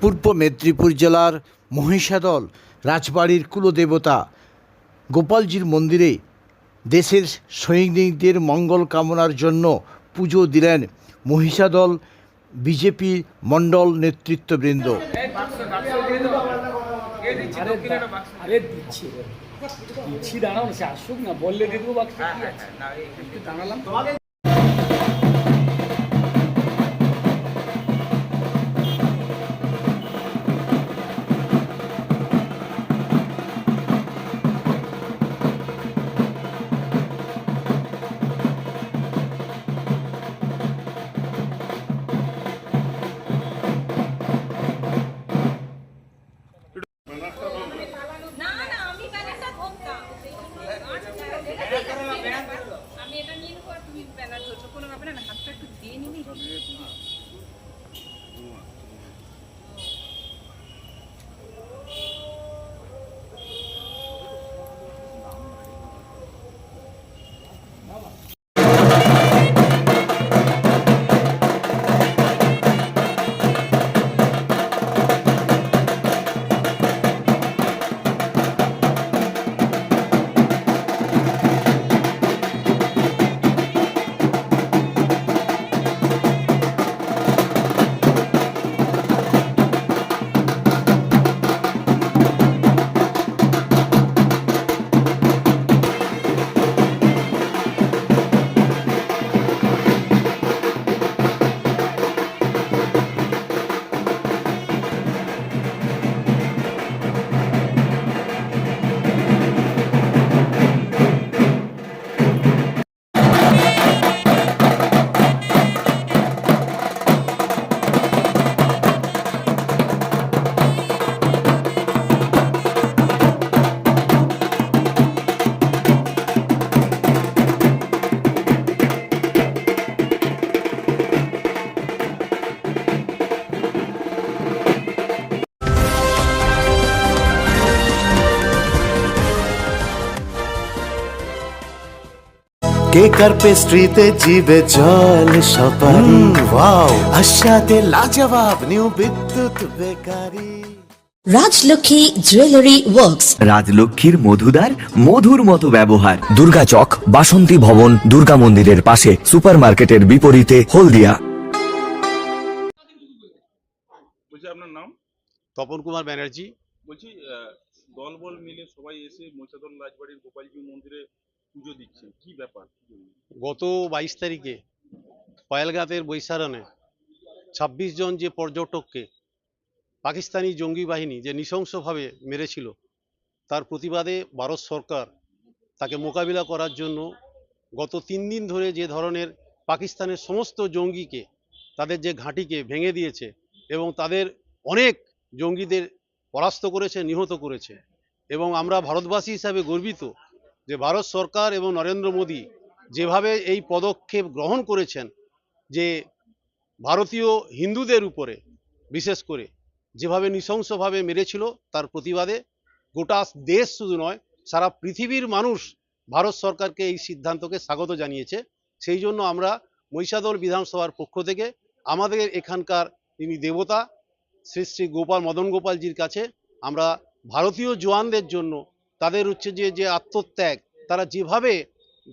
পূর্ব মেদিনীপুর জেলার মহিষাদল রাজবাড়ির কুলদেবতা গোপালজির মন্দিরে দেশের সৈনিকদের মঙ্গল কামনার জন্য পুজো দিলেন মহিষাদল বিজেপি মণ্ডল নেতৃত্ববৃন্দ। দিচ্ছি দিচ্ছি দাঁড়াও সে আসুক না বললে দিয়ে দেবো বাক্স কি আছে। একটু দাঁড়ালাম। আমি এটা নিয়ে নেব আর তুমি ব্যানার ধরছো। কোনো ব্যাপার না হাতটা একটু দিয়ে নিবি। কেক আর পেস্ট্রিতে জিবে জল সপারি? ওয়াও। আশাতে লাজবাব new Bidyut bakery. Rajlakshmi jewellery works. রাজলক্ষ্মীর মধুদার মধুর মতো ব্যবহার। দুর্গা চক বাসন্তী ভবন দুর্গা মন্দিরের পাশে সুপারমার্কেটের বিপরীতে হলদিয়া। বলছি আপনার নাম? তপন কুমার ব্যানার্জি। বলছি দলবল মিলে সবাই এসে মহিষাদল রাজবাড়ির গোপালজি মন্দিরে পুজো দিচ্ছে? কি ব্যাপার গত বাইশ তারিখে পয়েলগাঁতের বৈশারণে ছাব্বিশ জন যে পর্যটককে পাকিস্তানি জঙ্গি বাহিনী যে নৃশংসভাবে মেরেছিল, তার প্রতিবাদে ভারত সরকার তাকে মোকাবিলা করার জন্য গত তিন দিন ধরে যে ধরনের পাকিস্তানের সমস্ত জঙ্গিকে, তাদের যে ঘাঁটিকে ভেঙে দিয়েছে এবং তাদের অনেক জঙ্গিদের পরাস্ত করেছে, নিহত করেছে এবং আমরা ভারতবাসী হিসাবে গর্বিত যে ভারত সরকার এবং নরেন্দ্র মোদী যেভাবে এই পদক্ষেপ গ্রহণ করেছেন, যে ভারতীয় হিন্দুদের উপরে বিশেষ করে যেভাবে নৃশংসভাবে মেরেছিল, তার প্রতিবাদে গোটা দেশ শুধু নয়, সারা পৃথিবীর মানুষ ভারত সরকারকে এই সিদ্ধান্তকে স্বাগত জানিয়েছে। সেই জন্য আমরা মহিষাদল বিধানসভার পক্ষ থেকে আমাদের এখানকার তিনি দেবতা শ্রী শ্রী গোপাল মদন গোপালজির কাছে আমরা ভারতীয় জওয়ানদের জন্য তাদের হচ্ছে যে যে আত্মত্যাগ তারা যেভাবে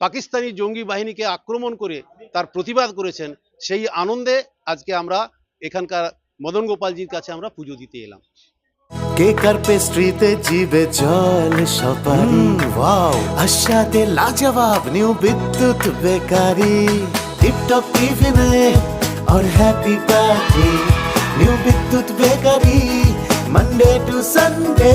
পাকিস্তানি জঙ্গি বাহিনীকে আক্রমণ করে তার প্রতিবাদ করেছেন সেই আনন্দে আজকে আমরা এখানকার মদন গোপালজির কাছে আমরা পুজো দিতে এলাম কেক আর পেস্ট্রিতে জিবে জল সপারি ওয়াও আশাতে লাজবাব নিউ বিদ্যুৎ বেকারি টিপটপ টিফিনে और happy party new Bidyut bakery Monday to Sunday